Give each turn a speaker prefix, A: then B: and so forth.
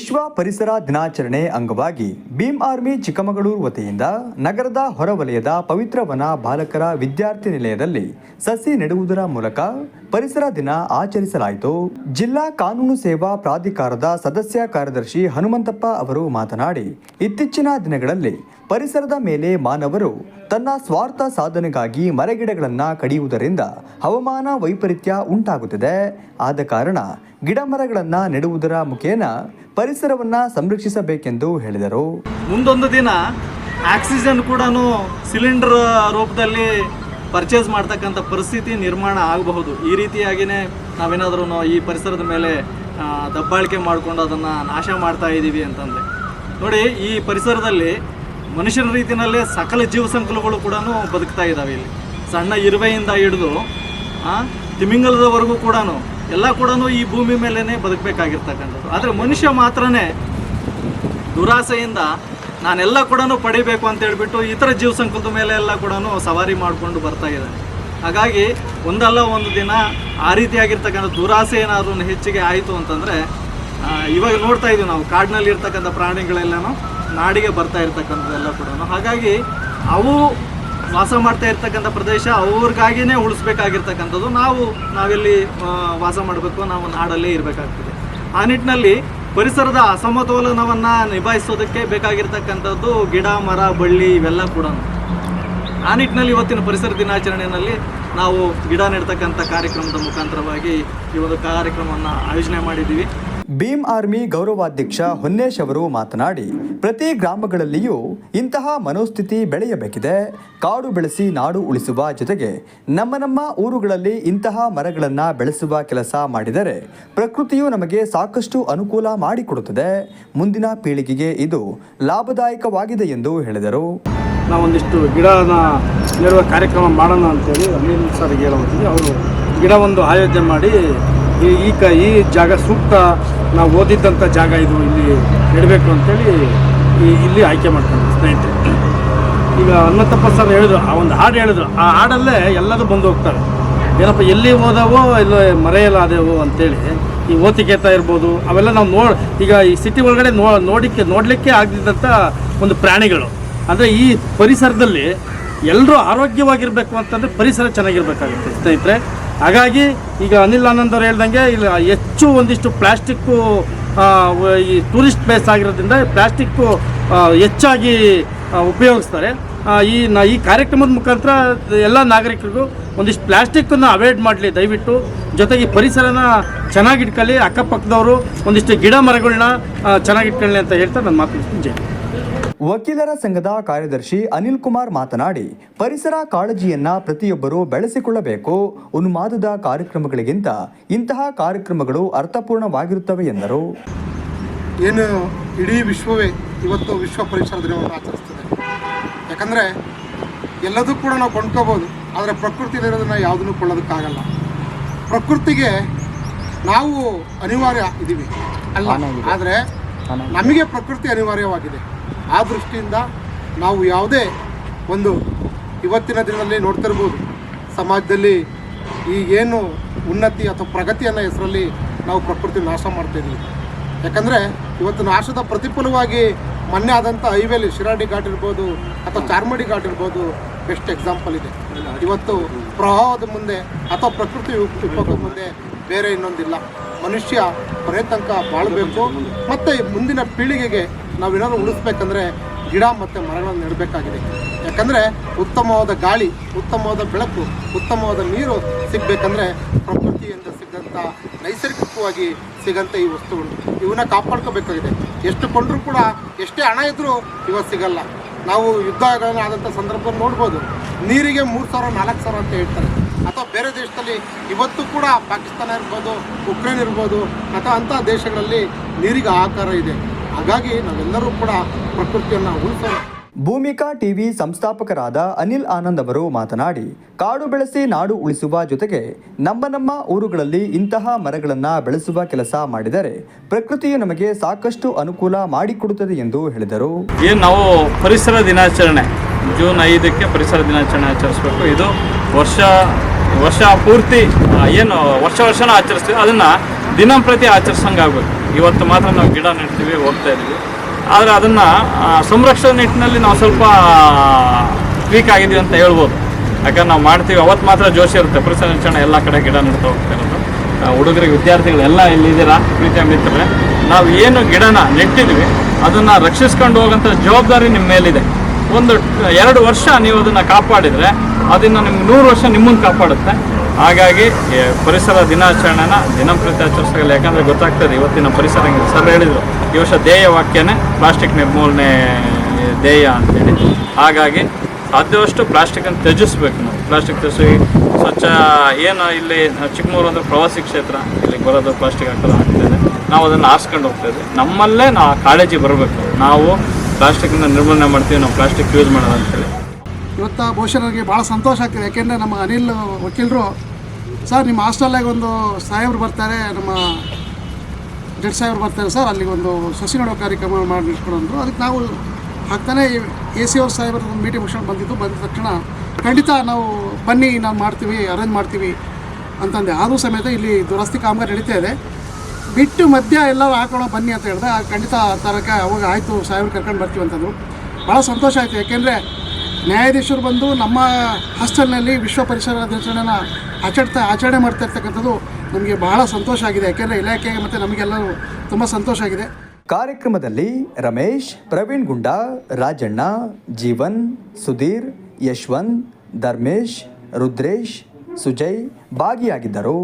A: ವಿಶ್ವ ಪರಿಸರ ದಿನಾಚರಣೆ ಅಂಗವಾಗಿ ಭೀಮ್ ಆರ್ಮಿ ಚಿಕ್ಕಮಗಳೂರು ವತಿಯಿಂದ ನಗರದ ಹೊರವಲಯದ ಪವಿತ್ರ ವನ ಬಾಲಕರ ವಿದ್ಯಾರ್ಥಿ ನಿಲಯದಲ್ಲಿ ಸಸಿ ನೆಡುವುದರ ಮೂಲಕ ಪರಿಸರ ದಿನ ಆಚರಿಸಲಾಯಿತು. ಜಿಲ್ಲಾ ಕಾನೂನು ಸೇವಾ ಪ್ರಾಧಿಕಾರದ ಸದಸ್ಯ ಕಾರ್ಯದರ್ಶಿ ಹನುಮಂತಪ್ಪ ಅವರು ಮಾತನಾಡಿ, ಇತ್ತೀಚಿನ ದಿನಗಳಲ್ಲಿ ಪರಿಸರದ ಮೇಲೆ ಮಾನವರು ತನ್ನ ಸ್ವಾರ್ಥ ಸಾಧನೆಗಾಗಿ ಮರಗಿಡಗಳನ್ನು ಕಡಿಯುವುದರಿಂದ ಹವಾಮಾನ ವೈಪರೀತ್ಯ ಉಂಟಾಗುತ್ತಿದೆ. ಆದ ಕಾರಣ ಗಿಡ ಮರಗಳನ್ನು ನೆಡುವುದರ ಮುಖೇನ ಪರಿಸರವನ್ನು ಸಂರಕ್ಷಿಸಬೇಕೆಂದು ಹೇಳಿದರು.
B: ಮುಂದೊಂದು ದಿನ ಆಕ್ಸಿಜನ್ ಕೂಡ ಸಿಲಿಂಡರ್ ರೂಪದಲ್ಲಿ ಪರ್ಚೇಸ್ ಮಾಡ್ತಕ್ಕಂಥ ಪರಿಸ್ಥಿತಿ ನಿರ್ಮಾಣ ಆಗಬಹುದು. ಈ ರೀತಿಯಾಗಿಯೇ ನಾವೇನಾದ್ರೂ ಈ ಪರಿಸರದ ಮೇಲೆ ದಬ್ಬಾಳಿಕೆ ಮಾಡಿಕೊಂಡು ಅದನ್ನು ನಾಶ ಮಾಡ್ತಾ ಇದ್ದೀವಿ ಅಂತಂದರೆ. ನೋಡಿ, ಈ ಪರಿಸರದಲ್ಲಿ ಮನುಷ್ಯನ ರೀತಿಯಲ್ಲೇ ಸಕಲ ಜೀವ ಸಂಕುಲಗಳು ಕೂಡ ಬದುಕ್ತಾ ಇದ್ದಾವೆ ಇಲ್ಲಿ. ಸಣ್ಣ ಇರುವೆಯಿಂದ ಹಿಡಿದು ತಿಮಿಂಗಲದವರೆಗೂ ಕೂಡ ಎಲ್ಲ ಕೂಡ ಈ ಭೂಮಿ ಮೇಲೇ ಬದುಕಬೇಕಾಗಿರ್ತಕ್ಕಂಥದ್ದು. ಆದರೆ ಮನುಷ್ಯ ಮಾತ್ರನೇ ದುರಾಸೆಯಿಂದ ನಾನೆಲ್ಲ ಕೂಡ ಪಡಿಬೇಕು ಅಂತ ಹೇಳ್ಬಿಟ್ಟು ಇತರ ಜೀವ ಸಂಕುಲದ ಮೇಲೆ ಎಲ್ಲ ಕೂಡ ಸವಾರಿ ಮಾಡಿಕೊಂಡು ಬರ್ತಾ ಇದ್ದಾನೆ. ಹಾಗಾಗಿ ಒಂದಲ್ಲ ಒಂದು ದಿನ ಆ ರೀತಿಯಾಗಿರ್ತಕ್ಕಂಥ ದುರಾಸೆ ಏನಾದರೂ ಹೆಚ್ಚಿಗೆ ಆಯಿತು ಅಂತಂದರೆ ಇವಾಗ ನೋಡ್ತಾ ಇದ್ದೀವಿ ನಾವು, ಕಾಡಿನಲ್ಲಿ ಇರ್ತಕ್ಕಂಥ ಪ್ರಾಣಿಗಳೆಲ್ಲನೂ ನಾಡಿಗೆ ಬರ್ತಾ ಇರ್ತಕ್ಕಂಥದ್ದೆಲ್ಲ ಕೂಡ ಹಾಗಾಗಿ ಅವು ವಾಸ ಮಾಡ್ತಾ ಇರ್ತಕ್ಕಂಥ ಪ್ರದೇಶ ಅವ್ರಿಗಾಗಿಯೇ ಉಳಿಸ್ಬೇಕಾಗಿರ್ತಕ್ಕಂಥದ್ದು ನಾವು, ನಾವೆಲ್ಲಿ ವಾಸ ಮಾಡಬೇಕು, ನಾವು ನಾಡಲ್ಲೇ ಇರಬೇಕಾಗ್ತದೆ. ಆ ನಿಟ್ಟಿನಲ್ಲಿ ಪರಿಸರದ ಅಸಮತೋಲನವನ್ನು ನಿಭಾಯಿಸೋದಕ್ಕೆ ಬೇಕಾಗಿರ್ತಕ್ಕಂಥದ್ದು ಗಿಡ, ಮರ, ಬಳ್ಳಿ ಇವೆಲ್ಲ ಕೂಡ. ಆ ನಿಟ್ಟಿನಲ್ಲಿ ಇವತ್ತಿನ ಪರಿಸರ ದಿನಾಚರಣೆಯಲ್ಲಿ ನಾವು ಗಿಡ ನೆಡ್ತಕ್ಕಂಥ ಕಾರ್ಯಕ್ರಮದ ಮುಖಾಂತರವಾಗಿ ಈ ಒಂದು ಕಾರ್ಯಕ್ರಮವನ್ನು ಆಯೋಜನೆ ಮಾಡಿದ್ದೀವಿ.
A: ಭೀಮ್ ಆರ್ಮಿ ಗೌರವಾಧ್ಯಕ್ಷ ಹೊನ್ನೇಶ್ ಅವರು ಮಾತನಾಡಿ, ಪ್ರತಿ ಗ್ರಾಮಗಳಲ್ಲಿಯೂ ಇಂತಹ ಮನೋಸ್ಥಿತಿ ಬೆಳೆಯಬೇಕಿದೆ. ಕಾಡು ಬೆಳೆಸಿ ನಾಡು ಉಳಿಸುವ ಜೊತೆಗೆ ನಮ್ಮ ನಮ್ಮ ಊರುಗಳಲ್ಲಿ ಇಂತಹ ಮರಗಳನ್ನು ಬೆಳೆಸುವ ಕೆಲಸ ಮಾಡಿದರೆ ಪ್ರಕೃತಿಯು ನಮಗೆ ಸಾಕಷ್ಟು ಅನುಕೂಲ ಮಾಡಿಕೊಡುತ್ತದೆ. ಮುಂದಿನ ಪೀಳಿಗೆಗೆ ಇದು ಲಾಭದಾಯಕವಾಗಿದೆ ಎಂದು ಹೇಳಿದರು.
C: ನಾವೊಂದಿಷ್ಟು ಗಿಡನ ನೆಡುವ ಕಾರ್ಯಕ್ರಮ ಮಾಡೋಣ ಅಂತೇಳಿ ಅನಿಲ್ ಸರ್ ಹೇಳೋದ್ವಿ ಅವರು ಗಿಡ ಒಂದು ಆಯೋಜನೆ ಮಾಡಿ ಈ ಕ ಈ ಜಾಗ ಸೂಕ್ತ ನಾವು ಓದಿದ್ದಂಥ ಜಾಗ ಇದು ಇಲ್ಲಿ ಇಡಬೇಕು ಅಂತೇಳಿ ಈ ಇಲ್ಲಿ ಆಯ್ಕೆ ಮಾಡ್ಕೊಂಡ್ವಿ ಸ್ನೇಹಿತರೆ. ಈಗ ಹನುಮಂತಪ್ಪ ಸರ್ ಹೇಳಿದ್ರು, ಆ ಒಂದು ಹಾಡು ಹೇಳಿದ್ರು, ಆ ಹಾಡಲ್ಲೇ ಎಲ್ಲರೂ ಬಂದು ಹೋಗ್ತಾರೆ. ಏನಪ್ಪ, ಎಲ್ಲಿ ಓದವೋ ಇಲ್ಲ ಮರೆಯಲ್ಲ ಆದೆವು ಅಂತೇಳಿ ಈ ಓತಿಕೇತ ಇರ್ಬೋದು, ಅವೆಲ್ಲ ನಾವು ನೋ, ಈಗ ಈ ಸಿಟಿ ಒಳಗಡೆ ನೋ ನೋಡಿಕ್ಕೆ ನೋಡಲಿಕ್ಕೆ ಆಗದಿದ್ದಂಥ ಒಂದು ಪ್ರಾಣಿಗಳು. ಅಂದರೆ ಈ ಪರಿಸರದಲ್ಲಿ ಎಲ್ಲರೂ ಆರೋಗ್ಯವಾಗಿರಬೇಕು ಅಂತಂದರೆ ಪರಿಸರ ಚೆನ್ನಾಗಿರ್ಬೇಕಾಗುತ್ತೆ ಸ್ನೇಹಿತರೆ. ಹಾಗಾಗಿ ಈಗ ಅನಿಲ್ ಆನಂದ್ ಅವರು ಹೇಳ್ದಂಗೆ ಇಲ್ಲಿ, ಹೆಚ್ಚು ಒಂದಿಷ್ಟು ಪ್ಲಾಸ್ಟಿಕ್ಕು ಈ ಟೂರಿಸ್ಟ್ ಪ್ಲೇಸ್ ಆಗಿರೋದ್ರಿಂದ ಪ್ಲಾಸ್ಟಿಕ್ಕು ಹೆಚ್ಚಾಗಿ ಉಪಯೋಗಿಸ್ತಾರೆ. ಈ ನ, ಈ ಕಾರ್ಯಕ್ರಮದ ಮುಖಾಂತರ ಎಲ್ಲ ನಾಗರಿಕರಿಗೂ ಒಂದಿಷ್ಟು ಪ್ಲಾಸ್ಟಿಕ್ಕನ್ನು ಅವಾಯ್ಡ್ ಮಾಡಲಿ, ದಯವಿಟ್ಟು. ಜೊತೆಗೆ ಪರಿಸರನ ಚೆನ್ನಾಗಿಟ್ಕೊಳ್ಳಿ ಅಕ್ಕಪಕ್ಕದವರು ಒಂದಿಷ್ಟು ಗಿಡ ಮರಗಳನ್ನ ಚೆನ್ನಾಗಿಟ್ಕೊಳ್ಳಿ ಅಂತ ಹೇಳ್ತಾ ನನ್ನ ಮಾತು ಜೈ.
A: ವಕೀಲರ ಸಂಘದ ಕಾರ್ಯದರ್ಶಿ ಅನಿಲ್ ಕುಮಾರ್ ಮಾತನಾಡಿ ಪರಿಸರ ಕಾಳಜಿಯನ್ನ ಪ್ರತಿಯೊಬ್ಬರು ಬೆಳೆಸಿಕೊಳ್ಳಬೇಕು. ಉನ್ಮಾದದ ಕಾರ್ಯಕ್ರಮಗಳಿಗಿಂತ ಇಂತಹ ಕಾರ್ಯಕ್ರಮಗಳು ಅರ್ಥಪೂರ್ಣವಾಗಿರುತ್ತವೆ ಎಂದರು.
D: ಏನು ಇಡೀ ವಿಶ್ವವೇ ಇವತ್ತು ವಿಶ್ವ ಪರಿಸರ ದಿನವನ್ನು ಆಚರಿಸ್ತದೆ. ಯಾಕಂದರೆ ಎಲ್ಲದೂ ಕೂಡ ನಾವು ಕೊಂಡ್ಕೋಬೋದು ಆದರೆ ಪ್ರಕೃತಿಲಿರೋದನ್ನ ಯಾವುದನ್ನು ಕೊಳ್ಳೋದಕ್ಕಾಗಲ್ಲ. ಪ್ರಕೃತಿಗೆ ನಾವು ಅನಿವಾರ್ಯ ಇದ್ದೀವಿ ಅಲ್ಲ ಆದರೆ ನಮಗೆ ಪ್ರಕೃತಿ ಅನಿವಾರ್ಯವಾಗಿದೆ. ಆ ದೃಷ್ಟಿಯಿಂದ ನಾವು ಯಾವುದೇ ಒಂದು ಇವತ್ತಿನ ದಿನದಲ್ಲಿ ನೋಡ್ತಿರ್ಬೋದು ಸಮಾಜದಲ್ಲಿ ಈ ಏನು ಉನ್ನತಿ ಅಥವಾ ಪ್ರಗತಿ ಅನ್ನೋ ಹೆಸರಲ್ಲಿ ನಾವು ಪ್ರಕೃತಿ ನಾಶ ಮಾಡ್ತಾಯಿದ್ದೀವಿ ಯಾಕಂದರೆ ಇವತ್ತು ನಾಶದ ಪ್ರತಿಫಲವಾಗಿ ಮೊನ್ನೆ ಆದಂಥ ಹೈವೇಲಿ ಶಿರಾಡಿ ಘಾಟ್ ಇರ್ಬೋದು ಅಥವಾ ಚಾರ್ಮಡಿ ಘಾಟ್ ಇರ್ಬೋದು ಬೆಸ್ಟ್ ಎಕ್ಸಾಂಪಲ್ ಇದೆ. ಇವತ್ತು ಪ್ರವಾಹದ ಮುಂದೆ ಅಥವಾ ಪ್ರಕೃತಿ ವಿಕೋಪದ ಮುಂದೆ ಬೇರೆ ಇನ್ನೊಂದಿಲ್ಲ. ಮನುಷ್ಯ ಕೊನೆ ಬಾಳಬೇಕು. ಮತ್ತು ಮುಂದಿನ ಪೀಳಿಗೆಗೆ ನಾವೇನಾದ್ರು ಉಳಿಸ್ಬೇಕಂದ್ರೆ ಗಿಡ ಮತ್ತು ಮರಗಳನ್ನು ನೆಡಬೇಕಾಗಿದೆ. ಯಾಕಂದರೆ ಉತ್ತಮವಾದ ಗಾಳಿ, ಉತ್ತಮವಾದ ಬೆಳಕು, ಉತ್ತಮವಾದ ನೀರು ಸಿಗಬೇಕಂದ್ರೆ ಪ್ರಕೃತಿಯಿಂದ ಸಿಗಂಥ ನೈಸರ್ಗಿಕವಾಗಿ ಸಿಗಂಥ ಈ ವಸ್ತುಗಳು. ಇವನ್ನ ಕಾಪಾಡ್ಕೋಬೇಕಾಗಿದೆ. ಎಷ್ಟು ಕೊಂಡರೂ ಕೂಡ ಎಷ್ಟೇ ಹಣ ಇದ್ದರೂ ಇವತ್ತು ಸಿಗಲ್ಲ. ನಾವು ಯುದ್ಧಗಳನ್ನು ಆದಂಥ ಸಂದರ್ಭದಲ್ಲಿ ನೋಡ್ಬೋದು. ನೀರಿಗೆ ಮೂರು ಸಾವಿರ, ನಾಲ್ಕು ಸಾವಿರ ಅಂತ ಹೇಳ್ತಾರೆ. ಅಥವಾ ಬೇರೆ ದೇಶದಲ್ಲಿ ಇವತ್ತು ಕೂಡ ಪಾಕಿಸ್ತಾನ ಇರ್ಬೋದು, ಉಕ್ರೇನ್ ಇರ್ಬೋದು, ಅಥವಾ ಅಂಥ ದೇಶಗಳಲ್ಲಿ ನೀರಿಗೆ ಆಕಾರ ಇದೆ. ಹಾಗಾಗಿ ನಾವೆಲ್ಲರೂ ಕೂಡ ಪ್ರಕೃತಿಯನ್ನು ಉಳಿಸೋಣ.
A: ಭೂಮಿಕಾ ಟಿವಿ ಸಂಸ್ಥಾಪಕರಾದ ಅನಿಲ್ ಆನಂದ್ ಅವರು ಮಾತನಾಡಿ ಕಾಡು ಬೆಳೆಸಿ ನಾಡು ಉಳಿಸುವ ಜೊತೆಗೆ ನಮ್ಮ ನಮ್ಮ ಊರುಗಳಲ್ಲಿ ಇಂತಹ ಮರಗಳನ್ನು ಬೆಳೆಸುವ ಕೆಲಸ ಮಾಡಿದರೆ ಪ್ರಕೃತಿಯು ನಮಗೆ ಸಾಕಷ್ಟು ಅನುಕೂಲ ಮಾಡಿಕೊಡುತ್ತದೆ ಎಂದು ಹೇಳಿದರು.
E: ಏನು ನಾವು ಪರಿಸರ ದಿನಾಚರಣೆ ಜೂನ್ ಐದಕ್ಕೆ ಪರಿಸರ ದಿನಾಚರಣೆ ಆಚರಿಸಬೇಕು. ಇದು ವರ್ಷ ವರ್ಷ ಪೂರ್ತಿ ಏನು ವರ್ಷ ವರ್ಷನ ಆಚರಿಸ್ತೀವಿ. ಅದನ್ನು ದಿನಂಪ್ರತಿ ಆಚರಿಸಂಗೆ ಆಗ್ಬೇಕು ಇವತ್ತು ಮಾತ್ರ ನಾವು ಗಿಡ ನೆಡ್ತೀವಿ, ಹೋಗ್ತಾ ಇದ್ದೀವಿ. ಆದರೆ ಅದನ್ನು ಸಂರಕ್ಷಣೆ ನಿಟ್ಟಿನಲ್ಲಿ ನಾವು ಸ್ವಲ್ಪ ವೀಕ್ ಆಗಿದ್ದೀವಿ ಅಂತ ಹೇಳ್ಬೋದು. ಯಾಕಂದ್ರೆ ನಾವು ಮಾಡ್ತೀವಿ, ಅವತ್ತು ಮಾತ್ರ ಜೋಶಿ ಇರುತ್ತೆ. ಪರಿಸರ ಎಲ್ಲ ಕಡೆ ಗಿಡ ನೆಡ್ತಾ ಹೋಗ್ತಾ ಇರೋದು. ಹುಡುಗರಿಗೆ ವಿದ್ಯಾರ್ಥಿಗಳೆಲ್ಲ ಇಲ್ಲಿದ್ದೀರಾ ಪ್ರೀತಿಯ ಮಿತ್ರರೇ, ನಾವು ಏನು ಗಿಡನ ನೆಟ್ಟಿದ್ವಿ ಅದನ್ನು ರಕ್ಷಿಸ್ಕೊಂಡು ಹೋಗೋಂಥ ಜವಾಬ್ದಾರಿ ನಿಮ್ಮ ಮೇಲಿದೆ. ಒಂದು, ಎರಡು ವರ್ಷ ನೀವು ಅದನ್ನು ಕಾಪಾಡಿದರೆ, ಅದನ್ನು ನಿಮ್ಗೆ ನೂರು ವರ್ಷ ನಿಮ್ಮನ್ನು ಕಾಪಾಡುತ್ತೆ. ಹಾಗಾಗಿ ಪರಿಸರ ದಿನಾಚರಣೆನ ದಿನಂಪ್ರತಿ ಆಚರಿಸಲ್ಲ ಯಾಕಂದರೆ ಗೊತ್ತಾಗ್ತದೆ, ಇವತ್ತಿನ ಪರಿಸರ. ಸರ್ ಹೇಳಿದರು, ಈ ವರ್ಷ ಧ್ಯೇಯ ವಾಕ್ಯನೇ ಪ್ಲಾಸ್ಟಿಕ್ ನಿರ್ಮೂಲನೆ ಧ್ಯೇಯ ಅಂತೇಳಿ. ಹಾಗಾಗಿ, ಸಾಧ್ಯವಷ್ಟು ಪ್ಲಾಸ್ಟಿಕನ್ನು ತ್ಯಜಿಸ್ಬೇಕು ನಾವು. ಪ್ಲಾಸ್ಟಿಕ್ ತ್ಯಜಿಸಿ, ಸ್ವಚ್ಛ, ಏನು ಇಲ್ಲಿ ಚಿಕ್ಕಮೂರು ಅಂದರೆ ಪ್ರವಾಸಿ ಕ್ಷೇತ್ರ, ಇಲ್ಲಿ ಬರೋದು ಪ್ಲಾಸ್ಟಿಕ್ ಹಾಕೋದು ಆಗ್ತದೆ. ನಾವು ಅದನ್ನು ಆರಿಸ್ಕೊಂಡು ಹೋಗ್ತಾ ಇದ್ವಿ. ನಮ್ಮಲ್ಲೇ ನಾವು ಕಾಳಜಿ ಬರಬೇಕು. ನಾವು ಪ್ಲಾಸ್ಟಿಕ್ನ ನಿರ್ಮೂಲನೆ ಮಾಡ್ತೀವಿ, ನಾವು ಪ್ಲಾಸ್ಟಿಕ್ ಯೂಸ್ ಮಾಡೋದು ಅಂತೇಳಿ.
F: ಇವತ್ತು ಬಹುಶಃ ನನಗೆ ಭಾಳ ಸಂತೋಷ ಆಗ್ತದೆ. ಯಾಕೆಂದರೆ ನಮ್ಮ ಅನಿಲ್ ವಕೀಲರು ಸರ್, ನಿಮ್ಮ ಹಾಸ್ಟೆಲ್ಲಾಗ ಒಂದು ಸಾಹೇಬ್ರು ಬರ್ತಾರೆ, ನಮ್ಮ ಜಡ್ ಸಾಹೇಬ್ರು ಬರ್ತಾರೆ ಸರ್, ಅಲ್ಲಿಗೆ ಒಂದು ಸಸಿ ನೆಡೋ ಕಾರ್ಯಕ್ರಮ ಮಾಡಿಸ್ಕೊಡಂದ್ರು ಅದಕ್ಕೆ ನಾವು ಹಾಕ್ತಾನೆ ಎ ಸಿ ಅವ್ರ ಸಾಹೇಬ್ರ ಒಂದು ಮೀಟಿಂಗ್ ಮುಗಿಸ್ಕೊಂಡು ಬಂದಿದ್ದು, ಬಂದ ತಕ್ಷಣ ಖಂಡಿತ ನಾವು ಬನ್ನಿ, ನಾವು ಮಾಡ್ತೀವಿ ಅರೇಂಜ್ ಮಾಡ್ತೀವಿ ಅಂತಂದೆ. ಆದರೂ ಸಮೇತ ಇಲ್ಲಿ ದುರಸ್ತಿ ಕಾಮಗಾರಿ ನಡೀತಾ ಇದೆ. ಬಿಟ್ಟು ಮಧ್ಯ ಎಲ್ಲರೂ ಹಾಕೋಣ ಬನ್ನಿ ಅಂತ ಹೇಳಿದೆ. ಖಂಡಿತ ತರಕ ಅವಾಗ ಆಯಿತು, ಸಾಹೇಬ್ರು ಕರ್ಕೊಂಡು ಬರ್ತೀವಿ ಅಂತಂದರು. ಭಾಳ ಸಂತೋಷ ಆಯಿತು. ಯಾಕೆಂದರೆ ನ್ಯಾಯಾಧೀಶರು ಬಂದು ನಮ್ಮ ಹಾಸ್ಟೆಲ್ನಲ್ಲಿ ವಿಶ್ವ ಪರಿಸರ ದಿನಾಚರಣೆನ ಆಚರಿಸ್ತಾ ಆಚರಣೆ ಮಾಡ್ತಾ ಇರ್ತಕ್ಕಂಥದ್ದು ನಮಗೆ ಬಹಳ ಸಂತೋಷ ಆಗಿದೆ. ಯಾಕೆಂದರೆ ಇಲಾಖೆಗೆ ಮತ್ತು ನಮಗೆಲ್ಲರೂ ತುಂಬ ಸಂತೋಷ ಆಗಿದೆ.
A: ಕಾರ್ಯಕ್ರಮದಲ್ಲಿ ರಮೇಶ್, ಪ್ರವೀಣ್ ಗುಂಡಾ, ರಾಜಣ್ಣ, ಜೀವನ್, ಸುಧೀರ್, ಯಶ್ವಂತ್, ಧರ್ಮೇಶ್, ರುದ್ರೇಶ್, ಸುಜಯ್ ಭಾಗಿಯಾಗಿದ್ದರು.